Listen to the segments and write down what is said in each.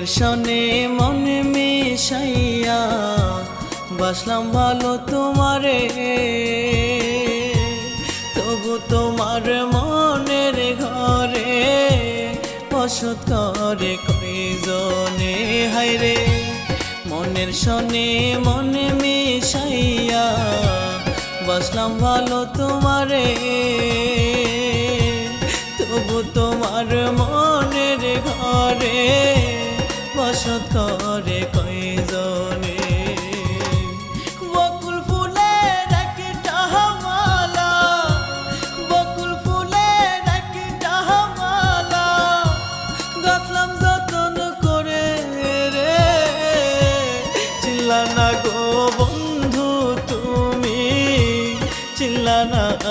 মনের সনে মনে মিশাইয়া বাসলাম ভালো তোমারে। তবু তোমার মনের ঘরে বসত করে কয়জনে? হাইরে মনের সনে মনে মিশাইয়া বসলাম ভালো তোমারে। তবু তোমার মনের ঘরে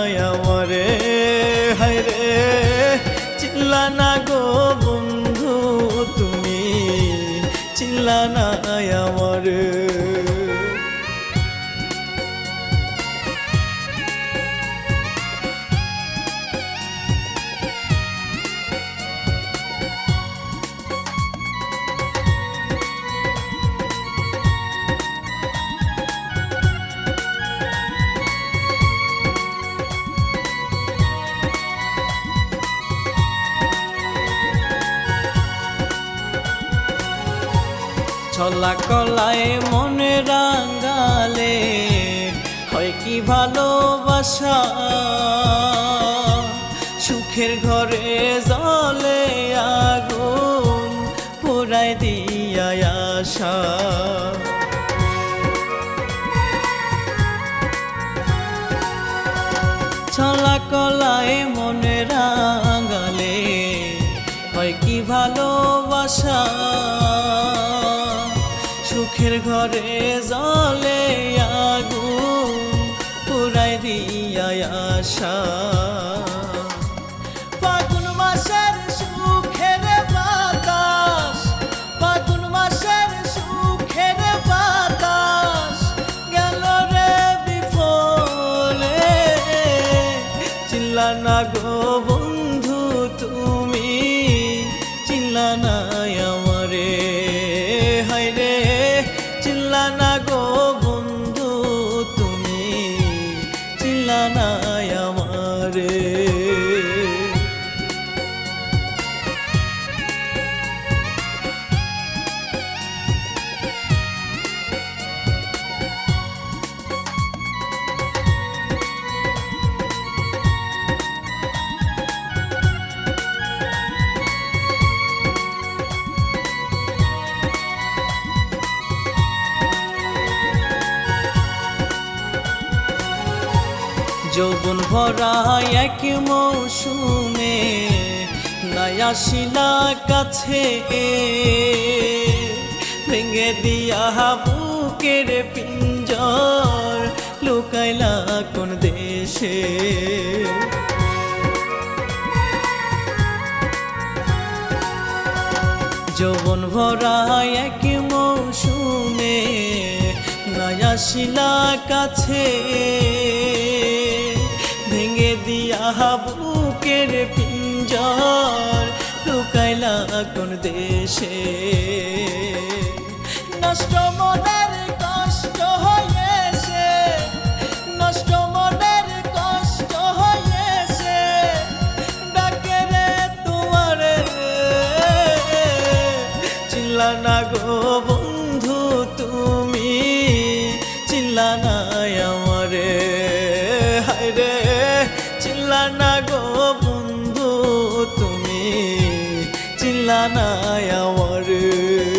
না আমারে হায় রে। চিল্লা না গো বন্ধু তুমি চিল্লা না আমারে। ছলা কলায় মনে রাঙ্গালে হয় কি ভালোবাসা? সুখের ঘরে জলে আগুন পুরাই দিয়া আশা। ছলা কলায় মনে রাঙালে, হয় কি ভালোবাসা? সুখের ঘরে জলে আগুন পুরাই দিয়া আশা। মাসের যৌবন ভরা এক মৌসুমে নয়া শিলা কাছে। ভেঙে দিয়া বুকের পিঞ্জর লুকাইলা কোন দেশে। যৌবন ভরা এক মৌসুমে নয়া শিলা কাছে। দিয়া বুকের পিঞ্জর লুকাইলা কোন দেশে। নষ্ট মনের কষ্ট হয়েছে নষ্ট মনের কষ্ট হয়েছে ডাকে রে তোমারে। চিল্লা না গো বন্ধু তুমি, চিল্লা না চিল্লা না গো বন্ধু তুমি চিল্লা না আমারে।